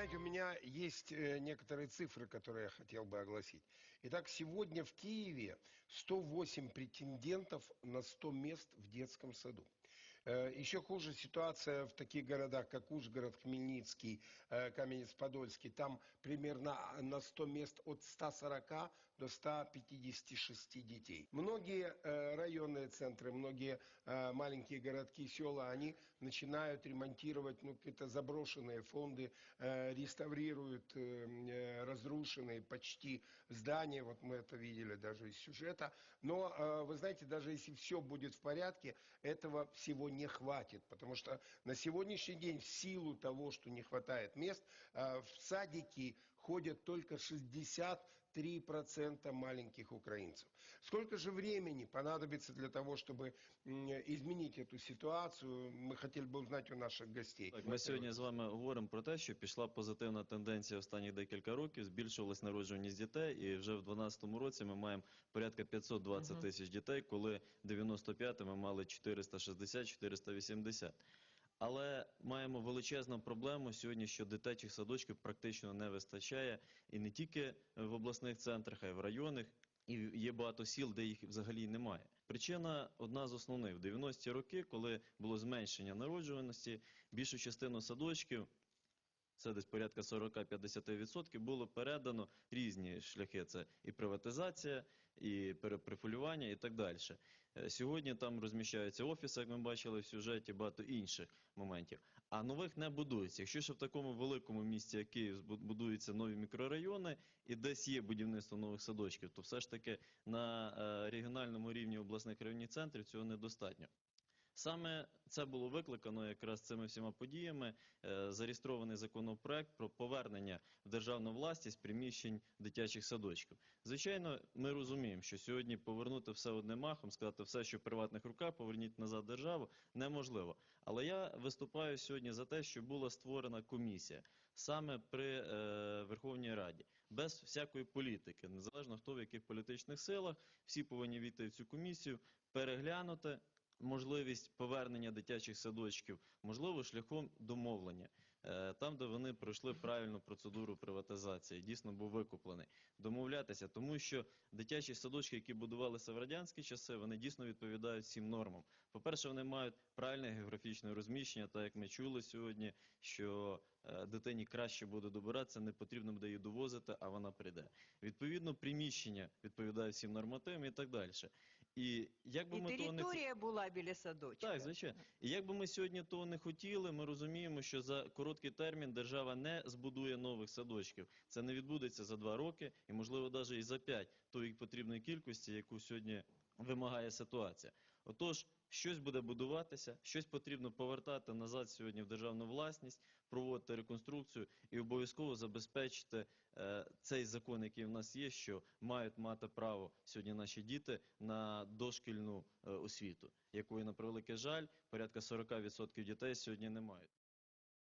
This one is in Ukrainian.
знаете, у меня есть э, некоторые цифры, которые я хотел бы огласить. Итак, сегодня в Киеве 108 претендентов на 100 мест в детском саду. Э, Еще хуже ситуация в таких городах, как Ужгород, Хмельницкий, э, Каменец-Подольский. Там примерно на 100 мест от 140 до 156 детей. Многие э, районные центры, многие маленькие городки, села, они начинают ремонтировать ну, какие-то заброшенные фонды, реставрируют разрушенные почти здания. Вот мы это видели даже из сюжета. Но, вы знаете, даже если все будет в порядке, этого всего не хватит. Потому что на сегодняшний день в силу того, что не хватает мест, в садики ходят только 63% маленьких украинцев. Сколько же времени понадобится для того, чтобы м, изменить эту ситуацию? Мы хотели бы узнать у наших гостей. Так, ми сьогодні з вами говоримо про те, що пішла позитивна тенденція останніх декілька років, збільшувалась народжуваність дітей, і вже в 2012 році ми маємо порядка 520 тисяч дітей, коли в 95 ми мали 460-480. Але маємо величезну проблему сьогодні, що дитячих садочків практично не вистачає і не тільки в обласних центрах, а й в районах. І є багато сіл, де їх взагалі немає. Причина одна з основних. В 90-ті роки, коли було зменшення народжуваності, більшу частину садочків це десь порядка 40-50%, було передано різні шляхи. Це і приватизація, і перепрофілювання, і так далі. Е, Сьогодні там розміщаються офіси, як ми бачили в сюжеті, багато інших моментів. А нових не будується. Якщо ще в такому великому місті, як Київ, будуються нові мікрорайони, і десь є будівництво нових садочків, то все ж таки на е, регіональному рівні обласних районних центрів цього недостатньо. Саме це було викликано якраз цими всіма подіями. Е, Зареєстрований законопроект про повернення в державну власність приміщень дитячих садочків. Звичайно, ми розуміємо, що сьогодні повернути все одним махом, сказати все, що в приватних руках, поверніть назад державу, неможливо. Але я виступаю сьогодні за те, що була створена комісія саме при е, Верховній Раді, без всякої політики, незалежно хто в яких політичних силах, всі повинні війти в цю комісію, переглянути можливість повернення дитячих садочків, можливо, шляхом домовлення, Е, там, де вони пройшли правильну процедуру приватизації, дійсно був викуплений, домовлятися, тому що дитячі садочки, які будувалися в радянські часи, вони дійсно відповідають всім нормам. По-перше, вони мають правильне географічне розміщення, так як ми чули сьогодні, що е, дитині краще буде добиратися, не потрібно буде її довозити, а вона прийде. Відповідно, приміщення відповідають всім нормативам і так далі. І як би І ми того не була біля садочка. так, звичайно. І як би ми сьогодні того не хотіли, ми розуміємо, що за короткий термін держава не збудує нових садочків. Це не відбудеться за два роки і, можливо, навіть і за п'ять тої потрібної кількості, яку сьогодні вимагає ситуація. Отож, щось буде будуватися, щось потрібно повертати назад сьогодні в державну власність, проводити реконструкцію і обов'язково забезпечити е, цей закон, який в нас є, що мають мати право сьогодні наші діти на дошкільну е, освіту, якої, на превеликий жаль, порядка 40% дітей сьогодні не мають.